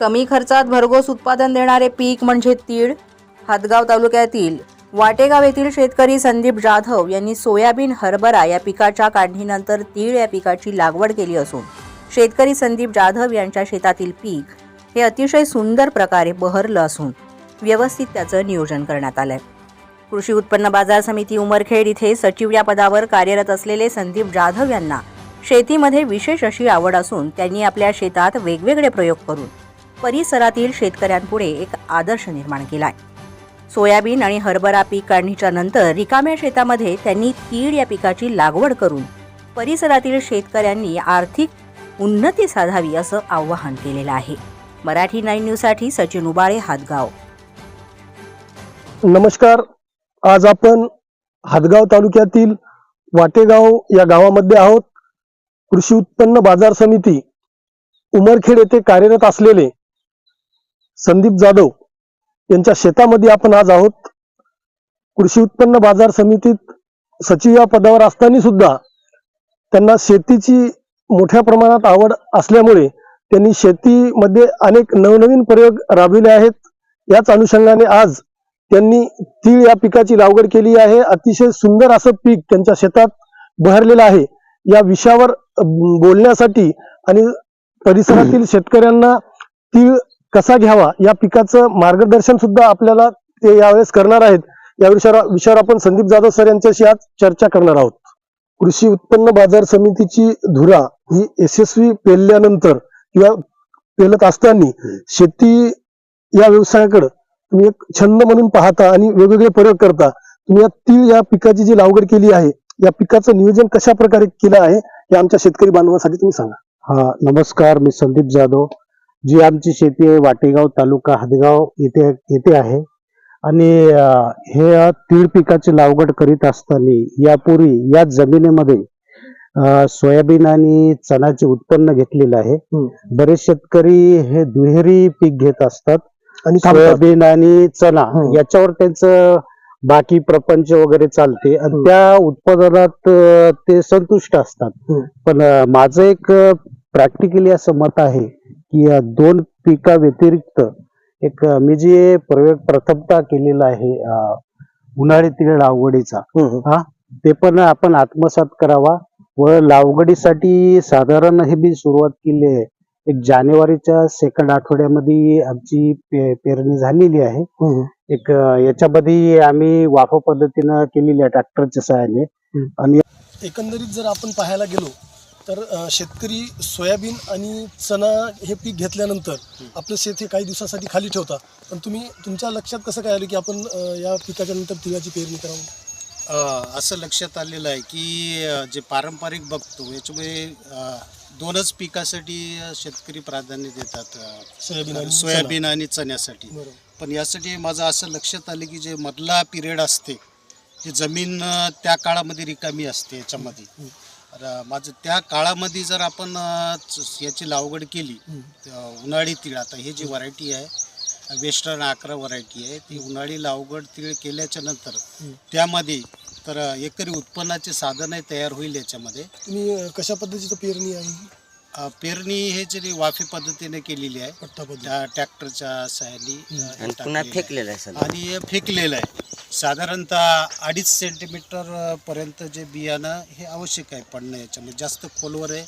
कमी खर्चात भरघोस उत्पादन देणारे पीक म्हणजे तीळ. हातगाव तालुक्यातील वाटेगाव येथील शेतकरी संदीप जाधव यांनी सोयाबीन हरभरा या पिकाच्या काढणीनंतर तीळ या पिकाची लागवड केली असून शेतकरी संदीप जाधव यांच्या शेतातील पीक हे अतिशय सुंदर प्रकारे बहरलं असून व्यवस्थित त्याचं नियोजन करण्यात आलंय. कृषी उत्पन्न बाजार समिती उमरखेड इथे सचिव या पदावर कार्यरत असलेले संदीप जाधव यांना शेतीमध्ये विशेष अशी आवड असून त्यांनी आपल्या शेतात वेगवेगळे प्रयोग करून परिसरातील शेतकऱ्यांपुढे एक आदर्श निर्माण केलाय. सोयाबीन आणि हरभरा पीक काढणीच्या नंतर रिकाम्या शेतामध्ये त्यांनी तीळ या पिकाची लागवड करून परिसरातील शेतकऱ्यांनी आर्थिक उन्नती साधावी असं आवाहन केलेलं आहे. मराठी नाईन न्यूजसाठी सचिन उबाळे हातगाव. नमस्कार. आज आपण हातगाव तालुक्यातील वाटेगाव या गावामध्ये आहोत. कृषी उत्पन्न बाजार समिती उमरखेड येथे कार्यरत असलेले संदीप जाधव यांच्या शेतामध्ये आपण आज आहोत. कृषी उत्पन्न बाजार समितीत सचिव या पदावर असताना सुद्धा त्यांना शेतीची मोठ्या प्रमाणात आवड असल्यामुळे त्यांनी शेतीमध्ये अनेक नवनवीन प्रयोग राबविले आहेत. याच अनुषंगाने आज त्यांनी तीळ या पिकाची लागवड केली आहे. अतिशय सुंदर असं पीक त्यांच्या शेतात बहरलेलं आहे. या विषयावर बोलण्यासाठी आणि परिसरातील शेतकऱ्यांना तीळ कसा घ्यावा या पिकाचं मार्गदर्शन सुद्धा आपल्याला ते यावेळेस करणार आहेत. या विषयावर विषयावर आपण संदीप जाधव सर यांच्याशी आज चर्चा करणार आहोत. कृषी उत्पन्न बाजार समितीची धुरा ही यशस्वी पेरल्यानंतर किंवा पेलत असताना शेती या व्यवसायाकडे तुम्ही एक छंद म्हणून पाहता आणि वेगवेगळे प्रयोग करता. तुम्ही या तीळ या पिकाची जी लागवड केली आहे या पिकाचं नियोजन कशा प्रकारे केलं आहे हे आमच्या शेतकरी बांधवांसाठी तुम्ही सांगा. हा नमस्कार मी संदीप जाधव. जी आमची शेती आहे वाटेगाव तालुका हदगाव येथे येथे आहे आणि हे तीळ पिकाची लागवड करीत असताना यापूर्वी या जमिनीमध्ये सोयाबीन आणि चणाचे उत्पन्न घेतलेलं आहे. बरेच शेतकरी हे दुहेरी पीक घेत असतात आणि. सोयाबीन आणि चणा. याच्यावर त्यांचं बाकी प्रपंच वगैरे चालते आणि. त्या उत्पादनात ते संतुष्ट असतात. पण माझं एक प्रॅक्टिकली असं मत आहे की या दोन पिका व्यतिरिक्त एक मी जे प्रयोग प्रथमता केलेला आहे उन्हाळी तीळ लागवडीचा हम्म. ते पण आपण आत्मसात करावा व लागवडीसाठी साधारण हे मी सुरुवात केली आहे एक जानेवारीच्या सेकंड आठवड्यामध्ये आमची पे- पेरणी झालेली आहे. एक याच्यामध्ये आम्ही वाफ पद्धतीनं केलेली आहे ट्रॅक्टरच्या सहाय्याने एकंदरीत जर आपण पाहायला गेलो तर शेतकरी सोयाबीन आणि चणा हे पीक घेतल्यानंतर आपलं शेत हे काही दिवसासाठी खाली ठेवता. पण तुम्ही तुमच्या लक्षात कसं काय आलं की आपण या पिकाच्या नंतर तिळाची पेरणी करावं? असं लक्षात आलेलं आहे की जे पारंपरिक बघतो याच्यामुळे दोनच पिकासाठी शेतकरी प्राधान्य देतात सोयाबीन आणि सोयाबीन आणि चण्यासाठी. पण यासाठी माझं असं लक्षात आलं की जे मधला पिरियड असते ही जमीन त्या काळामध्ये रिकामी असते याच्यामध्ये. माझं त्या काळामध्ये जर आपण याची लागवड केली उन्हाळी तीळ आता ही जी व्हरायटी आहे वेस्टर्न अकरा व्हरायटी आहे ती उन्हाळी लागवड तीळ केल्याच्यानंतर. त्यामध्ये तर एकरी उत्पन्नाचे साधनही तयार होईल याच्यामध्ये. तुम्ही कशा पद्धतीचं पेरणी आहे? पेरणी हे जे वाफी पद्धतीने केलेली आहे. ट्रॅक्टरच्या हे आणि आहे. फेकलेलं आहे आणि हे फेकलेलं आहे. साधारणतः अडीच सेंटीमीटर अ, पर्यंत जे बियाणं हे आवश्यक आहे पडणं याच्यामध्ये. जास्त खोलवर आहे.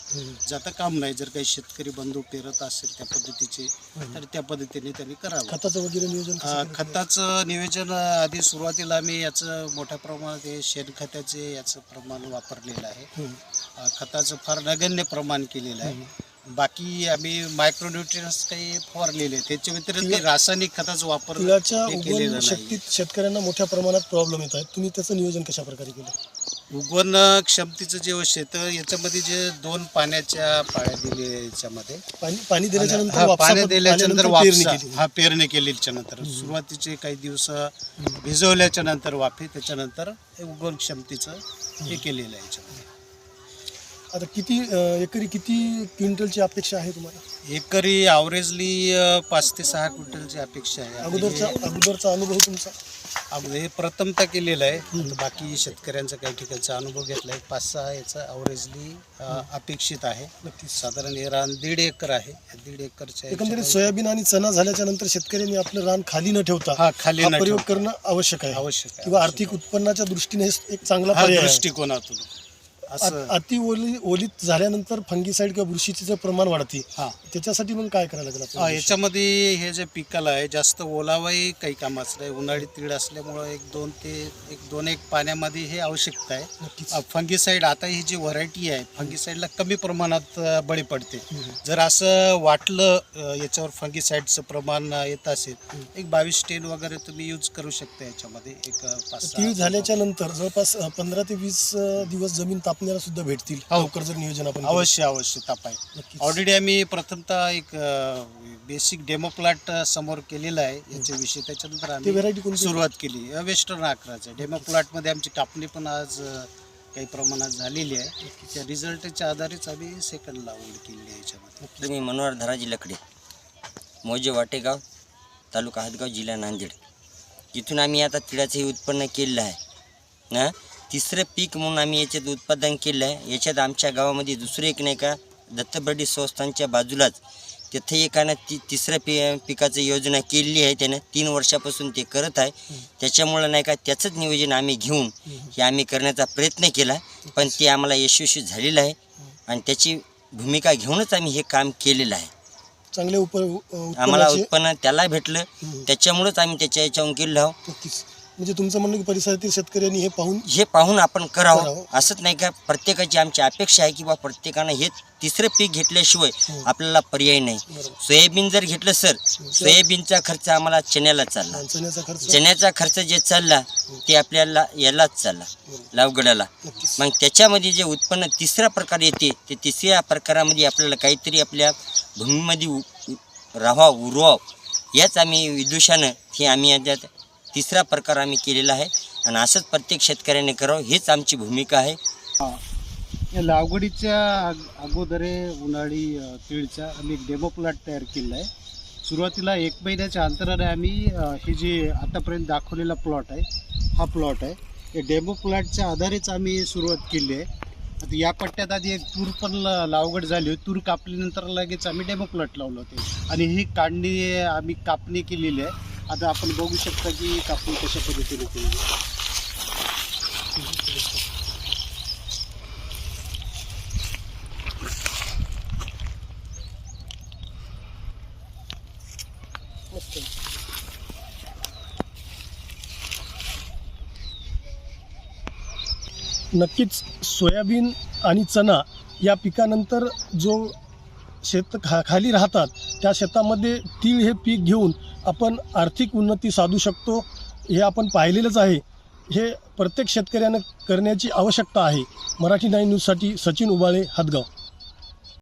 जातं काम नाही जर काही शेतकरी बंधू पेरत असेल त्या पद्धतीचे तर त्या पद्धतीने त्यांनी करावं. खताचं वगैरे नियोजन? खताचं नियोजन आधी सुरुवातीला आम्ही याचं मोठ्या प्रमाणात हे शेणखताचे याचं प्रमाण वापरलेलं आहे. खताचं फार नगण्य प्रमाण केलेलं आहे. बाकी आम्ही मायक्रोन्युट्रियन्स काही फवारलेले त्याच्या व्यतिरिक्त रासायनिक खताचा वापर तिळाच्या हे केलेलं उगवण नाही. शक्तीत शेतकऱ्यांना मोठ्या प्रमाणात प्रॉब्लेम येत आहेत. तुम्ही त्याचं नियोजन कशा प्रकारे केलं? उगवण क्षमतेचं जे शेत याच्यामध्ये जे दोन पाण्याच्या पाळ्या दिले याच्यामध्ये. पाणी पाणी दिल्याच्या नंतर हा, वापसा पाणी पद्ध- दिल्याच्या नंतर वापसा. हा पेरणी केल्याच्यानंतर. सुरुवातीचे काही दिवस भिजवल्याच्या नंतर वाफे त्याच्यानंतर हे उगवण क्षमतेचं हे केलेलं आहे याच्यामध्ये. आता किती अं, एकरी किती क्विंटलची अपेक्षा आहे तुम्हाला? एकरी ॲव्हरेजली पाच ते सहा क्विंटलची अपेक्षा आहे. अगोदरचा आणि अगोदरचा अनुभव तुमचा? अगोदर हे प्रथमता केलेलं आहे. बाकी शेतकऱ्यांचा काही ठिकाणचा अनुभव घेतला आहे पाच सहा याचा ॲव्हरेजली अपेक्षित आहे. नक्कीच. साधारण हे रान दीड एकर आहे. या दीड एकरच्या एकंदरीत सोयाबीन आणि चणा झाल्याच्यानंतर शेतकऱ्यांनी आपलं रान खाली न ठेवता हा खाली हा प्रयोग. करणं आवश्यक आहे. आवश्यक आहे, किंवा आर्थिक उत्पन्नाच्या दृष्टीने हे एक चांगला हा पर्याय आहे. दृष्टिकोनातून. असं. अति ओली ओलीत झाल्यानंतर फंगीसाईड किंवा बुरशीचं प्रमाण वाढते हा. त्याच्यासाठी मग काय करायला लागेल हा, आपल्याला? याच्यामध्ये हे जे पिकाला आहे जास्त ओलावाही काही कामाचं नाही उन्हाळी तीळ असल्यामुळं एक दोन ते एक दोन एक पाण्यामध्ये हे आवश्यकता आहे. नक्कीच. फंगीसाईड आता ही जी व्हरायटी आहे फंगीसाईडला कमी प्रमाणात अ, बळी पडते. हम्म. जर असं वाटलं अ, याच्यावर फंगीसाईडचं प्रमाण अ, येत असेल एक बावीस टेन वगैरे तुम्ही यूज करू शकता याच्यामध्ये. एक अ, पाच सहा- तीळ झाल्याच्यानंतर जवळपास अ, पंधरा ते वीस अ, दिवस जमीन तापण्याला सुद्धा भेटतील. हो. लवकर जर नियोजन आपण केलं. अवश्य अवश्य तापाय. नक्कीच. ऑलरेडी आम्ही प्रथमतः एक बेसिक डेमो प्लॉट समोर केलेला आहे याच्याविषयी. त्याच्यानंतर ते आम्ही व्हेरायटी कोणती? सुरुवात केली. वेस्टर्न अकराचं डेमो प्लॉटमध्ये आमची कापणी पण आज अ, काही प्रमाणात झालेली आहे. त्या रिझल्टच्या आधारेच आम्ही सेकंड लागवड केली आहे याच्यामध्ये. मी मनोहर धराजी लकडे मौजे वाटेगाव तालुका हातगाव जिल्हा नांदेड. जिथून आम्ही आता तिळाचं हे उत्पन्न केलेलं आहे. ना? तिसरं पीक म्हणून आम्ही याच्यात उत्पादन केलं आहे. याच्यात आमच्या गावामध्ये दुसरं एक नाही का दत्तबर्डी संस्थांच्या बाजूलाच तिथे एकानं ती तिसऱ्या पी पिकाचं योजना केलेली आहे. त्यानं तीन वर्षापासून ते करत आहे. त्याच्यामुळं नाही का त्याचंच नियोजन आम्ही घेऊन हे आम्ही करण्याचा प्रयत्न केला. पण ते आम्हाला यशस्वी झालेलं आहे आणि त्याची भूमिका घेऊनच आम्ही हे काम केलेलं आहे. चांगले उप आम्हाला उत्पन्न त्याला भेटलं. त्याच्यामुळेच आम्ही त्याच्या याच्याहून केलं आहोत. म्हणजे तुमचं म्हणणं की परिसरातील शेतकऱ्यांनी हे पाहून हे पाहून आपण करावं. करावं. असंच नाही का प्रत्येकाची आमची अपेक्षा आहे की बा प्रत्येकानं हे तिसरं पीक घेतल्याशिवाय हम्म. आपल्याला पर्याय नाही. बरोबर. सोयाबीन जर घेतलं सर सोयाबीनचा खर्च आम्हाला चण्याला चालला. चण्याचा खर्च. चण्याचा खर्च जे चालला ते आपल्याला यालाच चालला बरोबर. लावगडाला. नक्कीच. मग त्याच्यामध्ये जे उत्पन्न तिसरा प्रकार येते ते तिसऱ्या प्रकारामध्ये आपल्याला काहीतरी आपल्या भूमीमध्ये उ- उ- राहावा उरवाव. याच आम्ही विदुषानं हे आम्ही याच्यात तिसरा प्रकार आम्ही केलेला आहे. आणि असंच प्रत्येक शेतकऱ्याने करावं हेच आमची भूमिका आहे. या लागवडीच्या अग- अगोदर उन्हाळी तीळचा आम्ही एक डेमो प्लॉट तयार केला आहे. सुरुवातीला एक महिन्याच्या अंतराने आम्ही हे जे आतापर्यंत दाखवलेला प्लॉट आहे हा प्लॉट आहे. या डेमो प्लॉटच्या आधारेच आम्ही सुरुवात केली आहे. आता या पट्ट्यात आधी एक तूर पण लावगड झाली होती. तूर कापल्यानंतर लगेच आम्ही डेमो प्लॉट लावलं होते. आणि ही काढणी आम्ही कापणी केलेली आहे. आता आपण बघू शकता की कापून कशा पद्धतीने केली. नक्कीच सोयाबीन आणि चणा या पिकानंतर जो शेत खा खाली राहतात त्या शेतामध्ये तीळ हे पीक घेऊन आपण आर्थिक उन्नती साधू शकतो हे आपण पाहिलेलंच आहे. हे प्रत्येक शेतकऱ्यानं करण्याची आवश्यकता आहे. मराठी नाईन न्यूजसाठी सचिन उबाळे हदगाव.